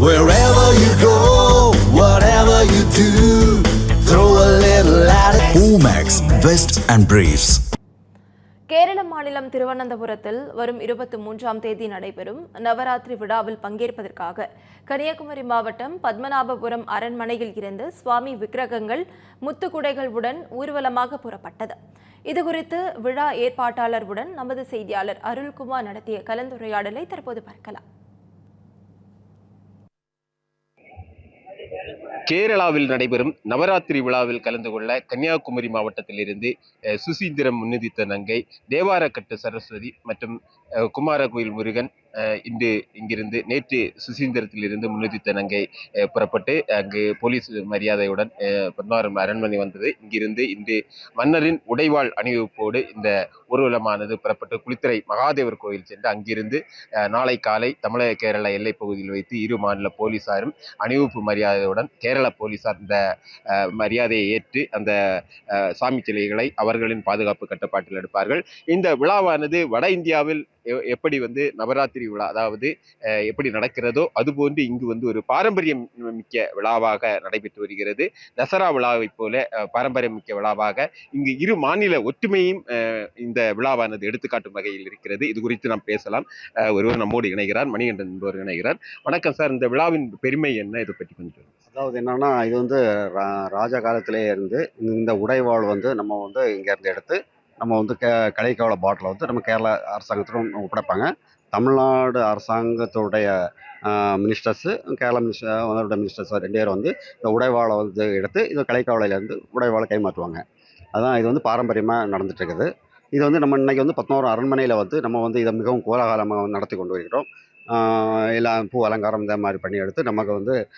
Wherever you go, whatever you do, throw a little attitude. Omax, Vest and Briefs. Kerala மாநிலம் திருவனந்தபுரத்தில் வரும் இருபத்தி மூன்றாம் தேதி நடைபெறும் நவராத்திரி விழாவில் பங்கேற்பதற்காக கன்னியாகுமரி மாவட்டம் பத்மநாபபுரம் அரண்மனையில் இருந்து சுவாமி விக்கிரகங்கள் முத்துக்குடைகளுடன் ஊர்வலமாக புறப்பட்டது இதுகுறித்து விழா ஏற்பாட்டாளருடன் நமது செய்தியாளர் அருள்குமார் நடத்திய கலந்துரையாடலை தற்போது பார்க்கலாம் கேரளாவில் நடைபெறும் நவராத்திரி விழாவில் கலந்து கொள்ள கன்னியாகுமரி மாவட்டத்திலிருந்து சுசீந்திரம் முன்னிதித்த நங்கை தேவாரக்கட்டு சரஸ்வதி மற்றும் குமாரகோயில் முருகன் இன்று இங்கிருந்து நேற்று சுசீந்திரத்திலிருந்து முன்னிதித்த தனங்கை புறப்பட்டு அங்கு போலீஸ் மரியாதையுடன் பத்மாரம் அரண்மனை வந்தது. இங்கிருந்து இன்று மன்னரின் உடைவாள் அணிவிப்போடு இந்த ஊர்வலமானது புறப்பட்டு குளித்துறை மகாதேவர் கோயில் சென்று அங்கிருந்து நாளை காலை தமிழக கேரள எல்லைப் பகுதியில் வைத்து இரு மாநில போலீசாரும் அணிவிப்பு மரியாதையுடன் கேரள போலீசார் இந்த மரியாதையை ஏற்று அந்த சாமி சிலைகளை அவர்களின் பாதுகாப்பு கட்டுப்பாட்டில் எடுப்பார்கள். இந்த விழாவானது வட இந்தியாவில் எப்படி வந்து நவராத்திரி விழா அதாவது எப்படி நடக்கிறதோ அதுபோன்று இங்கு வந்து ஒரு பாரம்பரியம் மிக்க விழாவாக நடைபெற்று வருகிறது. தசரா விழாவைப் போல பாரம்பரியம் மிக்க விழாவாக இங்கு இரு மாநில ஒற்றுமையும் இந்த விழாவானது எடுத்துக்காட்டும் வகையில் இருக்கிறது. இது குறித்து நாம் பேசலாம். ஒருவர் நம்மோடு இணைகிறார் மணிகண்டன் என்பவர் இணைகிறார். வணக்கம் சார் இந்த விழாவின் பெருமை என்ன? இதை பற்றி கொஞ்சம் அதாவது என்னன்னா இது வந்து ரா- ராஜா காலத்திலே இருந்து இந்த உடைவாள் வந்து நம்ம வந்து இங்கேருந்து எடுத்து நம்ம வந்து கே கலைக்காவல பாட்டில் வந்து நம்ம கேரளா அரசாங்கத்திடம் ஒப்படைப்பாங்க. தமிழ்நாடு அரசாங்கத்துடைய மினிஸ்டர்ஸு கேரளா மினிஸ்டர் அதோட மினிஸ்டர்ஸ் ரெண்டு பேரும் வந்து இந்த உடைவாளை வந்து எடுத்து இந்த கலைக்காவலையிலேருந்து உடைவாளை கைமாற்றுவாங்க. அதான் இது வந்து பாரம்பரியமாக நடந்துகிட்ருக்குது இருக்குது இது வந்து நம்ம இன்னைக்கு வந்து பத்மநாபம் அரண்மனையில் வந்து நம்ம வந்து இதை மிகவும் கோலாகலமாக நடத்தி கொண்டு வருகிறோம். எல்லாம் பூ அலங்காரம் இந்த மாதிரி பண்ணி எடுத்து நமக்கு வந்து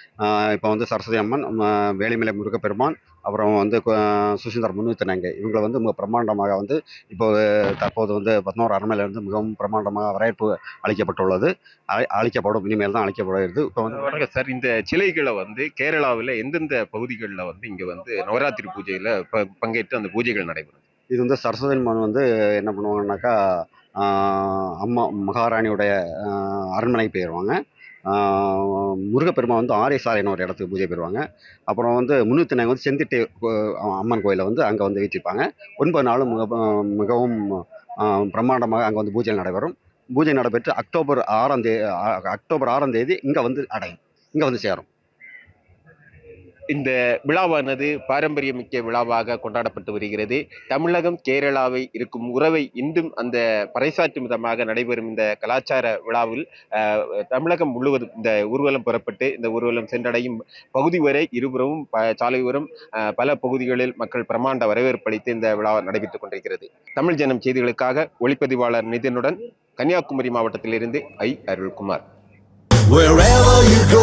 இப்போ வந்து சரஸ்வதி அம்மன் வேலிமலை முருகப்பெருமான் அப்புறம் வந்து கு- சுசீந்தர் முன்னித்தனங்க இவங்களை வந்து மிக பிரம்மாண்டமாக வந்து இப்போ தற்போது வந்து பத்மநாபர் அரண்மனையில் மிகவும் பிரம்மாண்டமாக வரவேற்பு அளிக்கப்பட்டுள்ளது. அழி- அளிக்கப்படும். இனிமேல் தான் அளிக்கப்படுகிறது. இப்போ வந்து வணக்கம் சார். இந்த சிலைகளை வந்து கேரளாவில் எந்தெந்த பகுதிகளில் வந்து இங்கே வந்து நவராத்திரி பூஜையில் ப- பங்கேற்று அந்த பூஜைகள் நடைபெறும் இது வந்து சரஸ்வதி அம்மன் வந்து என்ன பண்ணுவாங்கன்னாக்கா அம்மா மகாராணியுடைய அரண்மனைக்கு போயிடுவாங்க முருகப்பெருமா வந்து ஆரியசாலைன்னு ஒரு இடத்துக்கு பூஜை பெறுவாங்க அப்புறம் வந்து முன்னூற்றி நாங்கள் வந்து செந்திட்டு கோ- அம்மன் கோயிலை வந்து அங்கே வந்து வீச்சிருப்பாங்க ஒன்பது நாளும் மிக மிகவும் பிரம்மாண்டமாக அங்கே வந்து பூஜை நடைபெறும். பூஜை நடைபெற்று அக்டோபர் ஆறாம் தேதி அக்டோபர் ஆறாம் தேதி இங்கே வந்து அடையும். இங்கே வந்து சேரும். இந்த விழாவானது பாரம்பரியமிக்க விழாவாக கொண்டாடப்பட்டு வருகிறது. தமிழகம் கேரளாவை இருக்கும் உறவை இன்றும் அந்த பறைசாற்றும் விதமாக நடைபெறும் இந்த கலாச்சார விழாவில் அஹ், தமிழகம் முழுவதும் இந்த ஊர்வலம் புறப்பட்டு இந்த ஊர்வலம் சென்றடையும் பகுதி வரை இருபுறமும் ப- சாலையோரம் அஹ், பல பகுதிகளில் மக்கள் பிரமாண்ட வரவேற்பளித்து இந்த விழா நடைபெற்றுக் கொண்டிருக்கிறது. தமிழ் ஜனம் செய்திகளுக்காக ஒளிப்பதிவாளர் நிதினுடன் கன்னியாகுமரி மாவட்டத்திலிருந்து ஐ. அருள்குமார். Wherever you go,